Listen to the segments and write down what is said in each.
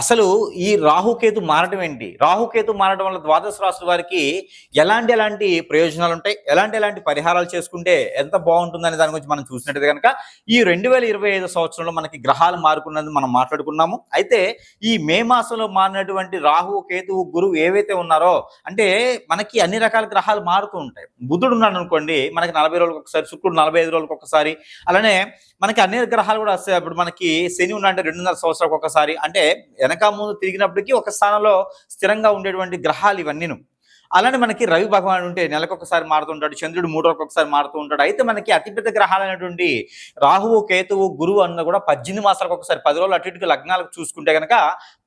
అసలు ఈ రాహుకేతు మారడం ఏంటి? రాహుకేతు మారడం వల్ల ద్వాదశ రాశుల వారికి ఎలాంటి ఎలాంటి ప్రయోజనాలు ఉంటాయి? ఎలాంటి ఎలాంటి పరిహారాలు చేసుకుంటే ఎంత బాగుంటుందనే దాని గురించి మనం చూసినట్టు కనుక ఈ రెండు వేల ఇరవై ఐదు సంవత్సరంలో మనకి గ్రహాలు మారుకున్నది మనం మాట్లాడుకున్నాము. అయితే ఈ మే మాసంలో మారినటువంటి రాహు కేతువు గురువు ఏవైతే ఉన్నారో అంటే మనకి అన్ని రకాల గ్రహాలు మారుతూ ఉంటాయి. బుధుడు ఉన్నాడు అనుకోండి మనకి నలభై రోజులకు ఒకసారి శుక్రుడు నలభై ఐదు రోజులకు ఒకసారి అలానే మనకి అన్ని గ్రహాలు కూడా వస్తాయి. ఇప్పుడు మనకి శని ఉన్నాడంటే రెండున్నర సంవత్సరాలకు ఒకసారి అంటే వెనక ముందు తిరిగినప్పటికీ ఒక స్థానంలో స్థిరంగా ఉండేటువంటి గ్రహాలు ఇవన్నీను. అలానే మనకి రవి భగవాన్ ఉంటే నెలకొకసారి మారుతుంటాడు చంద్రుడు మూడు ఒకసారి మారుతూ ఉంటాడు. అయితే మనకి అతిపెద్ద గ్రహాలైనటువంటి రాహువు కేతువు గురువు అన్న కూడా పద్దెనిమిది మాసాలకు ఒకసారి పది రోజులు అటు ఇటు లగ్నాలకు చూసుకుంటే కనుక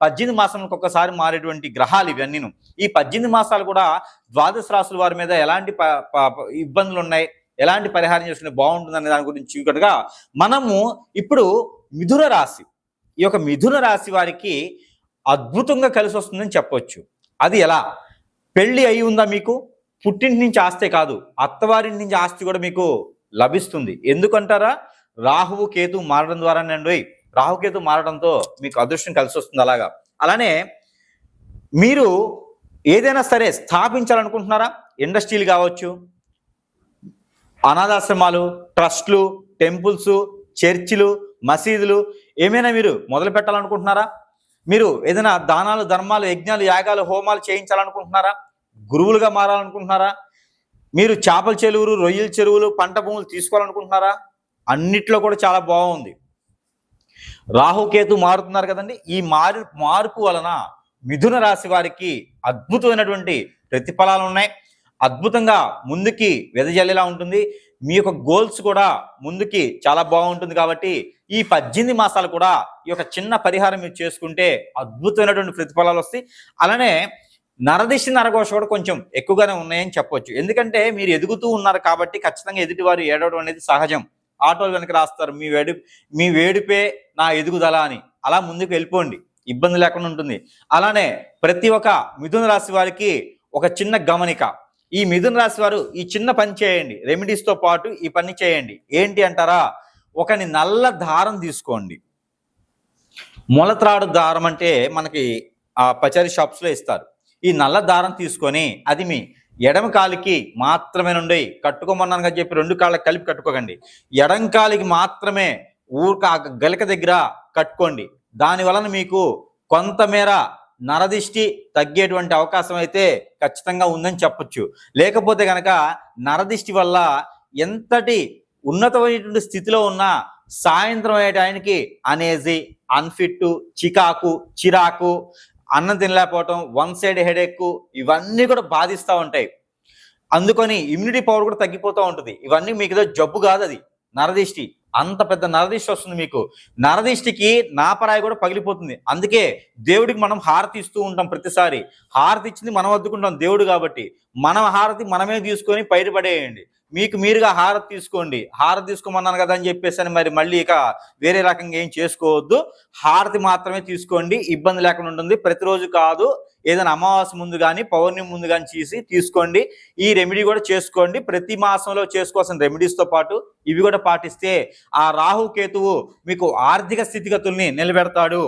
పద్దెనిమిది మాసాలకు ఒకసారి మారేటువంటి గ్రహాలు ఇవన్నీను. ఈ పద్దెనిమిది మాసాలు కూడా ద్వాదశ రాసుల వారి మీద ఎలాంటి ప- ప- ఇబ్బందులు ఉన్నాయి ఎలాంటి పరిహారం చేసుకుంటే బాగుంటుంది అనే దాని గురించి కనుక మనము ఇప్పుడు మిథున రాశి ఈ యొక్క మిథున రాశి వారికి అద్భుతంగా కలిసి వస్తుందని చెప్పొచ్చు. అది ఎలా? పెళ్ళి అయి ఉందా మీకు? పుట్టింటి నుంచి ఆస్తే కాదు అత్తవారింటి నుంచి ఆస్తి కూడా మీకు లభిస్తుంది. ఎందుకంటారా? రాహువు కేతు మారడం ద్వారానండి రాహుకేతు మారడంతో మీకు అదృష్టం కలిసి వస్తుంది అలాగా. అలానే మీరు ఏదైనా సరే స్థాపించాలనుకుంటున్నారా? ఇండస్ట్రీలు కావచ్చు అనాథాశ్రమాలు ట్రస్ట్లు టెంపుల్స్ చర్చిలు మసీదులు ఏమైనా మీరు మొదలు పెట్టాలనుకుంటున్నారా? మీరు ఏదైనా దానాలు ధర్మాలు యజ్ఞాలు యాగాలు హోమాలు చేయించాలనుకుంటున్నారా? గురువులుగా మారాలనుకుంటున్నారా? మీరు చేపల చెరువులు రొయ్యల చెరువులు పంట భూములు తీసుకోవాలనుకుంటున్నారా? అన్నిట్లో కూడా చాలా బాగుంది. రాహుకేతు మారుతున్నారు కదండి. ఈ మారు మార్పు వలన మిథున రాశి వారికి అద్భుతమైనటువంటి ప్రతిఫలాలు ఉన్నాయి. అద్భుతంగా ముందుకి వెదజల్లేలా ఉంటుంది. మీ యొక్క గోల్స్ కూడా ముందుకి చాలా బాగుంటుంది కాబట్టి ఈ పద్దెనిమిది మాసాలు కూడా ఈ యొక్క చిన్న పరిహారం మీరు చేసుకుంటే అద్భుతమైనటువంటి ప్రతిఫలాలు వస్తాయి. అలానే నరదిశ నరఘోష కూడా కొంచెం ఎక్కువగానే ఉన్నాయని చెప్పొచ్చు. ఎందుకంటే మీరు ఎదుగుతూ ఉన్నారు కాబట్టి ఖచ్చితంగా ఎదుటివారు ఏడవడం అనేది సహజం. ఆటోలు వెనక రాస్తారు మీ వేడి మీ వేడిపే నా ఎదుగుదల అని. అలా ముందుకు వెళ్ళిపోండి. ఇబ్బంది లేకుండా ఉంటుంది. అలానే ప్రతి ఒక్క మిథున రాశి వారికి ఒక చిన్న గమనిక. ఈ మిథున రాశి వారు ఈ చిన్న పని చేయండి. రెమెడీస్తో పాటు ఈ పని చేయండి. ఏంటి అంటారా? ఒకని నల్ల దారం తీసుకోండి. మొలత్రాడు దారం అంటే మనకి ఆ పచారీ షాప్స్లో ఇస్తారు. ఈ నల్ల దారం తీసుకొని అది మీ ఎడమ కాలికి మాత్రమే నుండి కట్టుకోమన్నాను కదా చెప్పి రెండు కాళ్ళకి కలిపి కట్టుకోకండి. ఎడం కాలికి మాత్రమే ఊరిక గలిక దగ్గర కట్టుకోండి. దాని వలన మీకు కొంతమేర నరదిష్టి తగ్గేటువంటి అవకాశం అయితే ఖచ్చితంగా ఉందని చెప్పొచ్చు. లేకపోతే కనుక నరదిష్టి వల్ల ఎంతటి ఉన్నతమైనటువంటి స్థితిలో ఉన్న సాయంత్రం అయ్యే టైంకి అనేజీ అన్ఫిట్ చికాకు చిరాకు అన్నం తినలేకపోవటం వన్ సైడ్ హెడేక్ ఇవన్నీ కూడా బాధిస్తూ ఉంటాయి. అందుకని ఇమ్యూనిటీ పవర్ కూడా తగ్గిపోతూ ఉంటుంది. ఇవన్నీ మీకు ఏదో జబ్బు కాదు అది. నరదిష్టి అంత పెద్ద నరదిష్టి వస్తుంది మీకు. నరదిష్టికి నాపరాయి కూడా పగిలిపోతుంది. అందుకే దేవుడికి మనం హారతి ఇస్తూ ఉంటాం ప్రతిసారి. హారతి ఇచ్చింది మనం వద్దుకుంటాం దేవుడు కాబట్టి. మన హారతి మనమే తీసుకొని బయటపడేయండి మీకు మీరుగా హారతి తీసుకోండి. హారతి తీసుకోమన్నాను కదా అని చెప్పేసి అని మరి మళ్ళీ ఇక వేరే రకంగా ఏం చేసుకోవద్దు. హారతి మాత్రమే తీసుకోండి. ఇబ్బంది లేకుండా ఉంటుంది. ప్రతిరోజు కాదు. ఏదైనా అమావాస్య ముందు కానీ పౌర్ణమి ముందు కానీ చేసి తీసుకోండి. ఈ రెమెడీ కూడా చేసుకోండి. ప్రతి మాసంలో చేసుకోవాల్సిన రెమెడీస్తో పాటు ఇవి కూడా పాటిస్తే ఆ రాహు కేతువు మీకు ఆర్థిక స్థితిగతుల్ని నిలబెడతాడు.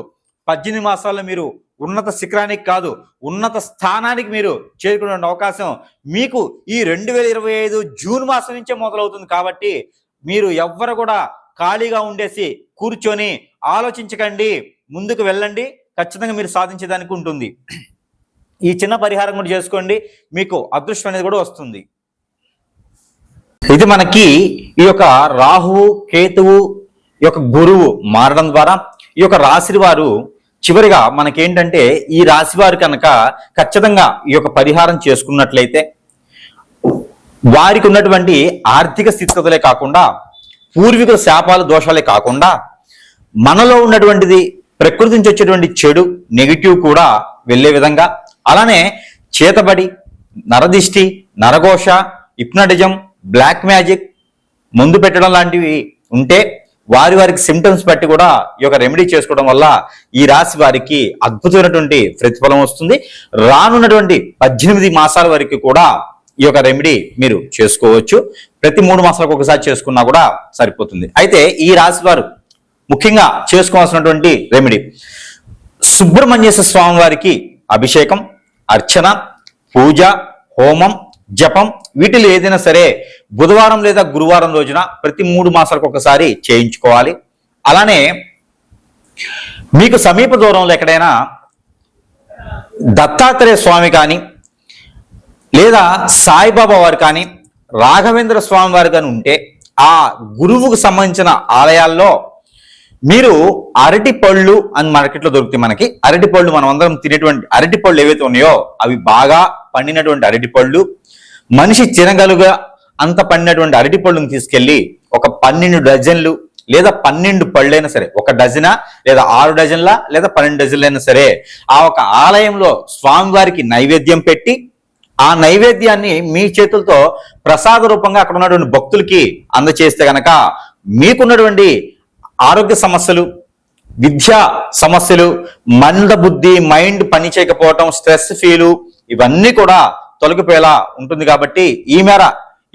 పద్దెనిమిది మాసాల్లో మీరు ఉన్నత శిఖరానికి కాదు ఉన్నత స్థానానికి మీరు చేరుకునే అవకాశం మీకు ఈ రెండు వేల ఇరవై ఐదు జూన్ మాసం నుంచే మొదలవుతుంది కాబట్టి మీరు ఎవ్వరు కూడా ఖాళీగా ఉండేసి కూర్చొని ఆలోచించకండి. ముందుకు వెళ్ళండి. ఖచ్చితంగా మీరు సాధించేదానికి ఉంటుంది. ఈ చిన్న పరిహారం కూడా చేసుకోండి. మీకు అదృష్టం అనేది కూడా వస్తుంది. ఇది మనకి ఈ యొక్క రాహువు కేతువు ఈ యొక్క గురువు మారడం ద్వారా ఈ యొక్క రాశి వారు చివరిగా మనకేంటంటే ఈ రాశి వారు కనుక ఖచ్చితంగా ఈ యొక్క పరిహారం చేసుకున్నట్లయితే వారికి ఉన్నటువంటి ఆర్థిక స్థితిగతులే కాకుండా పూర్వీకుల శాపాలు దోషాలే కాకుండా మనలో ఉన్నటువంటిది ప్రకృతి నుంచి వచ్చేటువంటి చెడు నెగిటివ్ కూడా వెళ్ళే విధంగా అలానే చేతబడి నరదిష్టి నరఘోష హిప్నటిజం బ్లాక్ మ్యాజిక్ ముందు పెట్టడం లాంటివి ఉంటే వారి వారికి సిమ్టమ్స్ బట్టి కూడా ఈ యొక్క రెమెడీ చేసుకోవడం వల్ల ఈ రాశి వారికి అద్భుతమైనటువంటి ప్రతిఫలం వస్తుంది. రానున్నటువంటి పద్దెనిమిది మాసాల వరకు కూడా ఈ యొక్క రెమెడీ మీరు చేసుకోవచ్చు. ప్రతి మూడు మాసాలకు ఒకసారి చేసుకున్నా కూడా సరిపోతుంది. అయితే ఈ రాశి వారు ముఖ్యంగా చేసుకోవాల్సినటువంటి రెమెడీ సుబ్రహ్మణ్యేశ్వర స్వామి వారికి అభిషేకం అర్చన పూజ హోమం జపం వీటిలో ఏదైనా సరే బుధవారం లేదా గురువారం రోజున ప్రతి మూడు మాసాలకు ఒకసారి చేయించుకోవాలి. అలానే మీకు సమీప దూరంలో ఎక్కడైనా దత్తాత్రేయ స్వామి కానీ లేదా సాయిబాబా వారు కానీ రాఘవేంద్ర స్వామి వారు కానీ ఉంటే ఆ గురువుకు సంబంధించిన ఆలయాల్లో మీరు అరటి పళ్ళు అని మార్కెట్లో దొరుకుతాయి మనకి అరటి పళ్ళు మనం అందరం తినేటువంటి అరటి పళ్ళు ఏవైతే ఉన్నాయో అవి బాగా పండినటువంటి అరటి పళ్ళు మనిషి చిరగలుగా అంత పండినటువంటి అరటి పళ్ళును తీసుకెళ్ళి ఒక పన్నెండు డజన్లు లేదా పన్నెండు పళ్ళైనా సరే ఒక డజనా లేదా ఆరు డజన్ల లేదా పన్నెండు డజన్లైనా సరే ఆ ఒక ఆలయంలో స్వామివారికి నైవేద్యం పెట్టి ఆ నైవేద్యాన్ని మీ చేతులతో ప్రసాద రూపంగా అక్కడ ఉన్నటువంటి భక్తులకి అందచేస్తే గనక మీకున్నటువంటి ఆరోగ్య సమస్యలు విద్యా సమస్యలు మందబుద్ధి మైండ్ పని చేయకపోవటం స్ట్రెస్ ఫీలు ఇవన్నీ కూడా తొలగిపోయేలా ఉంటుంది కాబట్టి ఈ మేర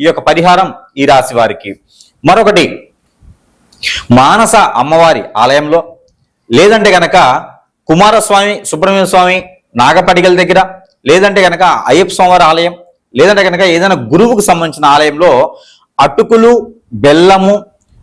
ఈ యొక్క పరిహారం ఈ రాశి వారికి. మరొకటి మానస అమ్మవారి ఆలయంలో లేదంటే గనక కుమారస్వామి సుబ్రహ్మణ్య స్వామి నాగపడిగల దగ్గర లేదంటే గనక అయ్యప్ప స్వామివారి ఆలయం లేదంటే గనక ఏదైనా గురువుకు సంబంధించిన ఆలయంలో అటుకులు బెల్లము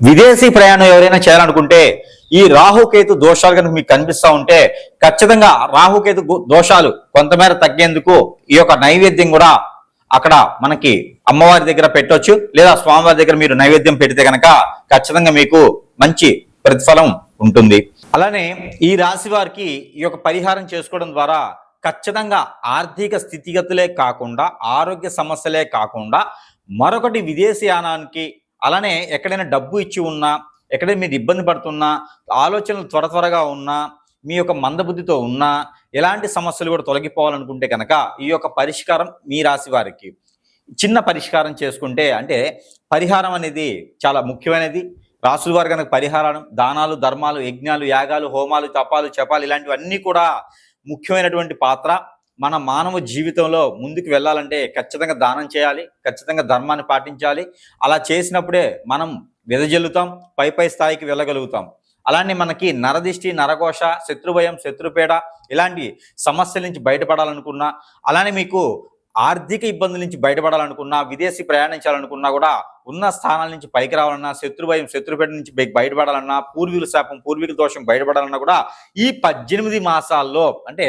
విదేశీ ప్రయాణం ఎవరైనా చేయాలనుకుంటే ఈ రాహుకేతు దోషాలు కనుక మీకు కనిపిస్తా ఉంటే ఖచ్చితంగా రాహుకేతు దోషాలు కొంతమేర తగ్గేందుకు ఈ యొక్క నైవేద్యం కూడా అక్కడ మనకి అమ్మవారి దగ్గర పెట్టవచ్చు లేదా స్వామివారి దగ్గర మీరు నైవేద్యం పెడితే కనుక ఖచ్చితంగా మీకు మంచి ప్రతిఫలం ఉంటుంది. అలానే ఈ రాశి వారికి ఈ యొక్క పరిహారం చేసుకోవడం ద్వారా ఖచ్చితంగా ఆర్థిక స్థితిగతులే కాకుండా ఆరోగ్య సమస్యలే కాకుండా మరొకటి విదేశీయానానికి అలానే ఎక్కడైనా డబ్బు ఇచ్చి ఉన్నా ఎక్కడైనా మీరు ఇబ్బంది పడుతున్నా ఆలోచనలు త్వర త్వరగా ఉన్నా మీ యొక్క మందబుద్ధితో ఉన్నా ఎలాంటి సమస్యలు కూడా తొలగిపోవాలనుకుంటే కనుక ఈ యొక్క పరిష్కారం మీ రాశి వారికి. చిన్న పరిష్కారం చేసుకుంటే అంటే పరిహారం అనేది చాలా ముఖ్యమైనది. రాసుల వారు కనుక పరిహారం దానాలు ధర్మాలు యజ్ఞాలు యాగాలు హోమాలు తపాలు చపాలు ఇలాంటివన్నీ కూడా ముఖ్యమైనటువంటి పాత్ర. మన మానవ జీవితంలో ముందుకు వెళ్ళాలంటే ఖచ్చితంగా దానం చేయాలి ఖచ్చితంగా ధర్మాన్ని పాటించాలి. అలా చేసినప్పుడే మనం వెదజల్లుతాం పై పై స్థాయికి వెళ్ళగలుగుతాం. అలానే మనకి నరదిష్టి నరఘోష శత్రుభయం శత్రుపేడ ఇలాంటి సమస్యల నుంచి బయటపడాలనుకున్నా అలానే మీకు ఆర్థిక ఇబ్బందుల నుంచి బయటపడాలనుకున్నా విదేశీ ప్రయాణించాలనుకున్నా కూడా ఉన్న స్థానాల నుంచి పైకి రావాలన్నా శత్రుభయం శత్రుపేట నుంచి బయటపడాలన్నా పూర్వీకుల శాపం పూర్వీకుల దోషం బయటపడాలన్నా కూడా ఈ పద్దెనిమిది మాసాల్లో అంటే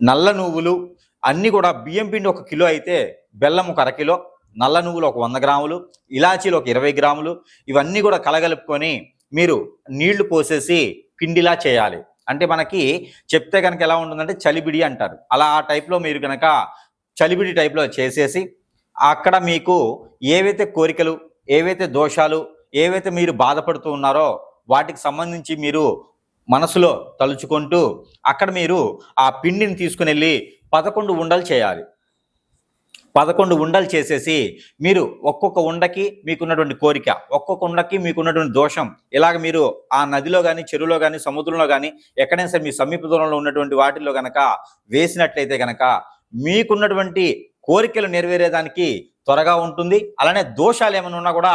నల్ల నువ్వులు అన్నీ కూడా బియ్యం పిండి ఒక కిలో అయితే బెల్లం ఒక అరకిలో నల్ల నువ్వులు ఒక వంద గ్రాములు ఇలాచీలు ఒక ఇరవై గ్రాములు ఇవన్నీ కూడా కలగలుపుకొని మీరు నీళ్ళు పోసేసి పిండిలా చేయాలి. అంటే మనకి చెప్తే కనుక ఎలా ఉంటుందంటే చలిబిడి అంటారు. అలా ఆ టైప్లో మీరు కనుక చలిబిడి టైప్లో చేసేసి అక్కడ మీకు ఏవైతే కోరికలు ఏవైతే దోషాలు ఏవైతే మీరు బాధపడుతూ ఉన్నారో వాటికి సంబంధించి మీరు మనసులో తలుచుకుంటూ అక్కడ మీరు ఆ పిండిని తీసుకుని వెళ్ళి పదకొండు ఉండలు చేయాలి. పదకొండు ఉండలు చేసేసి మీరు ఒక్కొక్క ఉండకి మీకున్నటువంటి కోరిక ఒక్కొక్క ఉండకి మీకున్నటువంటి దోషం ఇలాగ మీరు ఆ నదిలో కానీ చెరువులో కానీ సముద్రంలో కానీ ఎక్కడైనా సరే మీ సమీప దూరంలో ఉన్నటువంటి వాటిల్లో కనుక వేసినట్లయితే కనుక మీకున్నటువంటి కోరికలు నెరవేరేదానికి త్వరగా ఉంటుంది. అలానే దోషాలు ఏమైనా ఉన్నా కూడా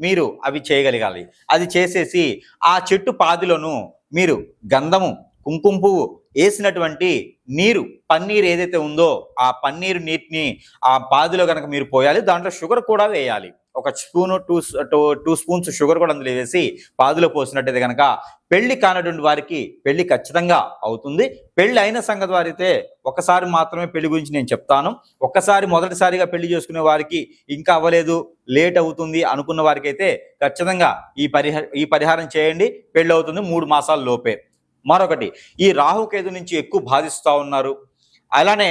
మీరు అవి చేయగలగాలి. అది చేసేసి ఆ చెట్టు పాదిలోను మీరు గంధము కుంకుమ పువ్వు వేసినటువంటి నీరు పన్నీర్ ఏదైతే ఉందో ఆ పన్నీరు నీటిని ఆ పాదిలో కనుక మీరు పోయాలి దాంట్లో షుగర్ కూడా వేయాలి. ఒక spoon two two two spoons sugar కూడా అందులో వేసి పాదులో పోసినట్టయితే కనుక పెళ్ళి కానటువంటి వారికి పెళ్ళి ఖచ్చితంగా అవుతుంది. పెళ్ళి అయిన సంగతి వారైతే ఒకసారి మాత్రమే పెళ్ళి గురించి నేను చెప్తాను. ఒక్కసారి మొదటిసారిగా పెళ్ళి చేసుకునే వారికి ఇంకా అవ్వలేదు లేట్ అవుతుంది అనుకున్న వారికి అయితే ఖచ్చితంగా ఈ పరిహ ఈ పరిహారం చేయండి పెళ్ళి అవుతుంది మూడు మాసాల లోపే. మరొకటి ఈ రాహుకేతు నుంచి ఎక్కువ బాధిస్తూ ఉన్నారు. అలానే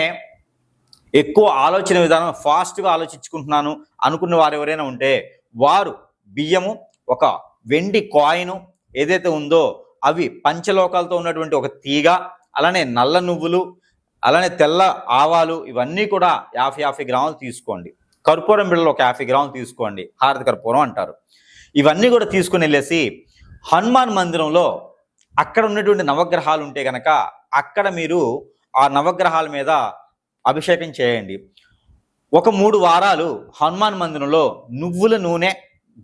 ఎక్కువ ఆలోచన విధానం ఫాస్ట్గా ఆలోచించుకుంటున్నాను అనుకున్న వారు ఎవరైనా ఉంటే వారు బియ్యము ఒక వెండి కాయిన్ ఏదైతే ఉందో అవి పంచలోకాలతో ఉన్నటువంటి ఒక తీగ అలానే నల్ల నువ్వులు అలానే తెల్ల ఆవాలు ఇవన్నీ కూడా యాభై యాభై గ్రాములు తీసుకోండి. కర్పూరం బిళ్ళలు ఒక యాభై గ్రాములు తీసుకోండి. హారతి కర్పూరం అంటారు. ఇవన్నీ కూడా తీసుకుని వెళ్ళేసి హనుమాన్ మందిరంలో అక్కడ ఉన్నటువంటి నవగ్రహాలు ఉంటే గనక అక్కడ మీరు ఆ నవగ్రహాల మీద అభిషేకం చేయండి. ఒక మూడు వారాలు హనుమాన్ మందిరంలో నువ్వుల నూనె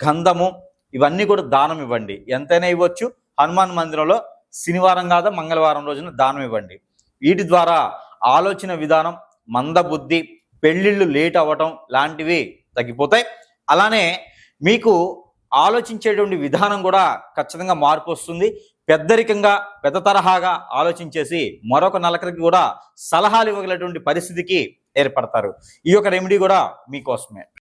గంధము ఇవన్నీ కూడా దానం ఇవ్వండి. ఎంతైనా ఇవ్వచ్చు. హనుమాన్ మందిరంలో శనివారం కాదా మంగళవారం రోజున దానం ఇవ్వండి. వీటి ద్వారా ఆలోచన విధానం మందబుద్ధి పెళ్ళిళ్ళు లేట్ అవ్వటం లాంటివి తగ్గిపోతాయి. అలానే మీకు ఆలోచించేటువంటి విధానం కూడా ఖచ్చితంగా మార్పు వస్తుంది. పెద్దరికంగా పెద్ద తరహాగా ఆలోచించేసి మరొక నలకరికి కూడా సలహాలు ఇవ్వగలటువంటి పరిస్థితికి ఏర్పడతారు. ఈ యొక్క రెమెడీ కూడా మీకోసమే.